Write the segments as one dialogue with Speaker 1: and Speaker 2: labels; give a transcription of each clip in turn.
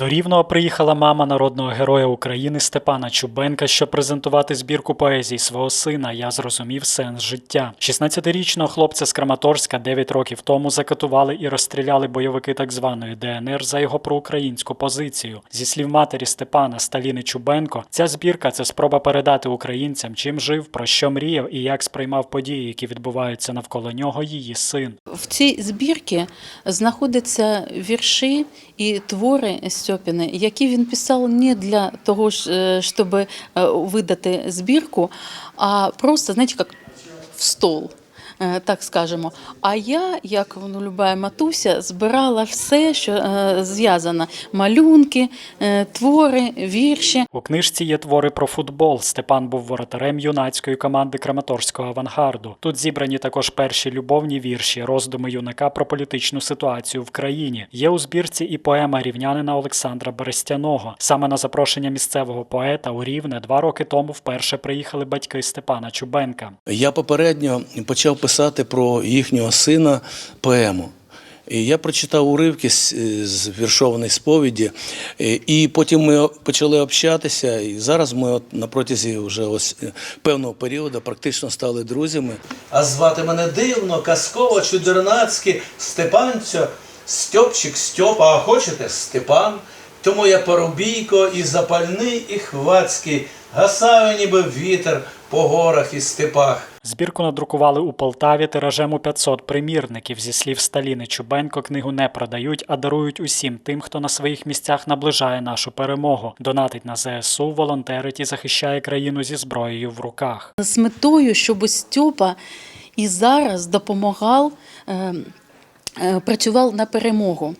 Speaker 1: До Рівного приїхала мама народного героя України Степана Чубенка, щоб презентувати збірку поезії свого сина. Я зрозумів сенс життя. 16-річного хлопця з Краматорська 9 років тому закатували і розстріляли бойовики так званої ДНР за його проукраїнську позицію. Зі слів матері Степана Сталіни Чубенко, ця збірка це спроба передати українцям, чим жив, про що мріяв і як сприймав події, які відбуваються навколо нього, її син.
Speaker 2: В цій збірці знаходяться вірші і твори Стьопіни, які він писав не для того, е, щоб е, видати збірку, а просто, знаєте, як в стол. Е, Так скажемо. А я, як ну, люба матуся, збирала все, що е, зв'язано: малюнки, е, твори, вірші.
Speaker 1: У книжці є твори про футбол. Степан був воротарем юнацької команди Краматорського авангарду. Тут зібрані також перші любовні вірші, роздуми юнака про політичну ситуацію в країні. Є у збірці і поема рівнянина Олександра Берестяного. Саме на запрошення місцевого поета у Рівне два роки тому вперше приїхали батьки Степана Чубенка.
Speaker 3: Я попередньо почав писати про їхнього сина поему. І я прочитав уривки з, з віршованої сповіді, і- і потім ми почали общатися. І зараз ми от на протязі вже ось е, певного періоду практично стали друзями. А звати мене дивно, казково, чудернацьки, Степанцю, Стьопчик, Стьопа, а хочете Степан? Тому я парубійко і запальний, і хвацький, гасаю ніби вітер по горах і степах.
Speaker 1: Збірку надрукували у Полтаві тиражем у 500 примірників. Зі слів Сталіни Чубенко, книгу не продають, а дарують усім тим, хто на своїх місцях наближає нашу перемогу. Донатить на ЗСУ, волонтерить і захищає країну зі зброєю в руках.
Speaker 2: з метою, щоб Стьопа і зараз допомагав. е, е, Працював на перемогу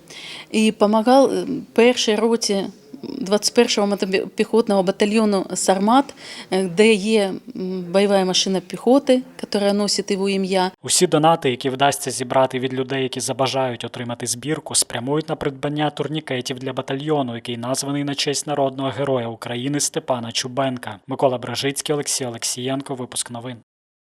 Speaker 2: і допомагав е, першій роті 21-го мотопіхотного батальйону Сармат, е, де є бойова машина піхоти, яка носить його ім'я.
Speaker 1: Усі донати, які вдасться зібрати від людей, які забажають отримати збірку, спрямують на придбання турнікетів для батальйону, який названий на честь народного героя України Степана Чубенка. Микола Бражицький, Олексій Олексієнко. Випуск новин.